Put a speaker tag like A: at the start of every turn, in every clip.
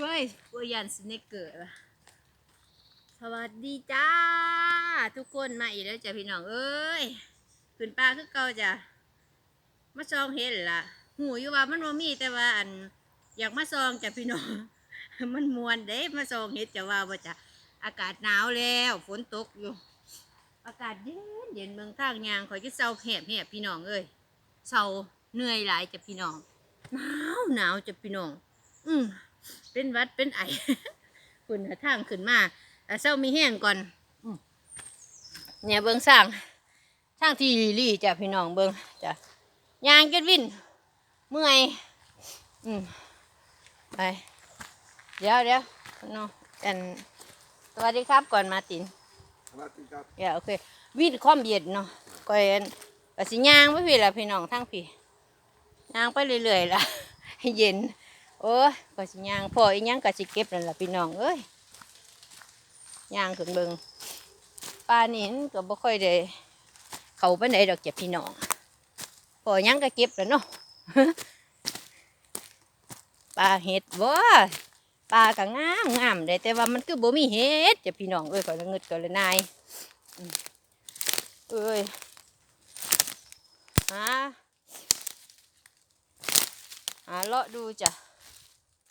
A: เว้ยกลัวยันสเนกเกอร์ว่ะสวัสดีจ้า ทุกคนมาอีกแล้วจ้ะพี่น้องเอ้ยขึ้นปลาคือเก่าจ้ะมาซองเห็นล่ะ หูอยู่ว่ามันบ่มีแต่ว่าอันอยากมาซองจ้ะพี่น้อง มันมวนเด้มาซองเห็ดจะว่าบ่จ้ะอากาศหนาวแล้วฝนตกอยู่ อากาศเย็นเย็นเมืองทางยางคอยก็เศร้าแหบแหบพี่น้องเอ้ยเศร้าเหนื่อยหลายจ้ะพี่น้องหนาวหนาวจ้ะพี่น้อง อืม เป็นหวัดเป็นไอคุณหาทางขึ้นมาแต่เศร้ามีแห้งก่อนอืมเนี่ยเบิ้งสร้างสร้างที่ลีลี่จ้ะพี่น้องเบิ้งจ้ะยางเก็ดวินเมื่อยอืมไปเดี๋ยวเดี๋ยวน้องอันสวัสดีครับก่อนมาติน
B: สวัสดีครับ
A: อย่าโอเควิดความเย็นเนาะก็เอ็นก็สิย่างไปพี่ละพี่น้องทั้งพี่ย่างไปเรื่อยๆล่ะให้เย็น โอ้ยก็สิย่างพออีหยังก็สิเก็บนั่นล่ะพี่น้องเอ้ยย่างขึ้นเบิงปลานี่มันก็บ่ค่อยได้เข้าไปไหนดอกจ้ะพี่น้องพอหยังก็เก็บแล้วเนาะปลาเห็ดบ่ปลาก็งามงามได้แต่ว่ามันคือบ่มีเห็ดจ้ะพี่น้องเอ้ยก็ละเงิดก็ละนายเอ้ยหาหาเลาะดูจ้ะ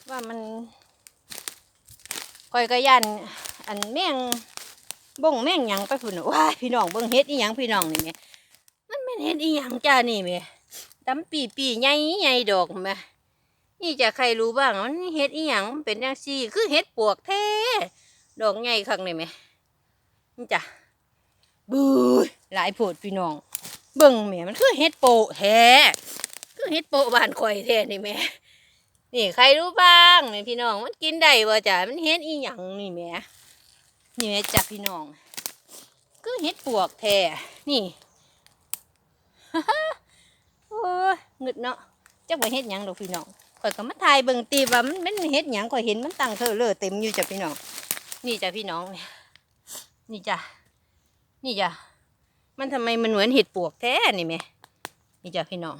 A: ว่ามันคอยกระยันอันแม่งบ่งแม่งหยังไปพุ่นน่ะว้าพี่น้องเบิ่งเฮ็ดอีหยังพี่น้องนี่แม่มันแม่นเฮ็ดอีหยังจ้านี่แหม่ดำปีปีใหญ่ใหญ่ดอกแหม่นี่จะใครรู้บ้างมันเฮ็ดอีหยังมันเป็นจังซี่ คือเฮ็ดปวกแท้ดอกใหญ่คักนี่แหม่นี่จ้ะบูยหลายโผดพี่น้อง เบิ่งแหม่มันคือเฮ็ดโปะแท้คือเฮ็ดโปะบ้านข่อยแท้นี่แหม่ นี่ใครรู้บ้างนี่พี่น้องมันกินได้บ่จ้ะมันเฮ็ดอีหยังนี่แหม่นี่แหม่จ้ะพี่น้องคือเฮ็ดปวกแท้นี่โอ้ยงึดเนาะจักว่าเฮ็ดหยังดอกพี่น้องข่อยก็มาถ่ายเบิ่งตีว่ามันมันเฮ็ดหยังข่อยเห็นมันตั้งเธอเลอเต็มอยู่จ้ะพี่น้อง นี่จ้ะพี่น้องนี่จ้ะนี่จ้ะมันทำไมมันเหมือนเห็ดปวกแท้นี่แม่นี่จ้ะพี่น้อง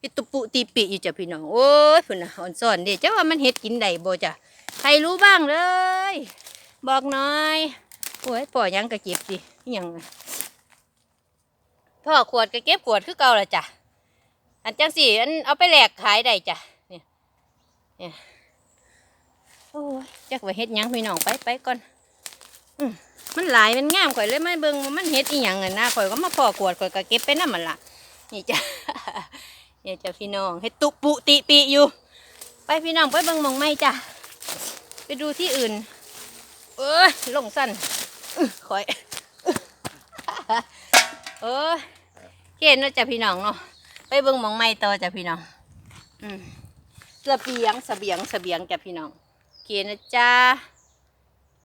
A: เห็ดตุปุตีปิอยู่จ้ะพี่น้องโอ้ยพุ่นนะอ่อนซ่อนเดี๋ยวจ้าว่ามันเห็ดกินได้บ่จ้ะใครรู้บ้างเลย บอกหน่อยโอ้ยปล่อยยังกระเก็บสิยังพ่อขวดก็เก็บขวดคือเก่าละจ้ะอันจังสิอันเอาไปแหลกขายได้จ้ะเนี่ยเนี่ยโอ้ยจักว่าเฮ็ดยังพี่น้องไปไปก่อนมันหลายมันงามข่อยเลยมาเบิ่งมันเฮ็ดอีหยังอะนะข่อยก็มาพ่อกวดข่อยก็เก็บไปนำมันละนี่จ้ะ นี่จ้ะพี่น้องเฮ็ดตุปุติปิอยู่ ไปพี่น้องไปเบิ่งมองไม้จ้ะไปดูที่อื่น เอ้ยลงสั้นคอยเอ้ยเห็นนะจ้ะพี่น้องเนาะไปเบิ่งมองไม้ต่อจ้ะพี่น้องอืมเสบียงเสบียงเสบียงจ้ะพี่น้องเขียนนะจ้า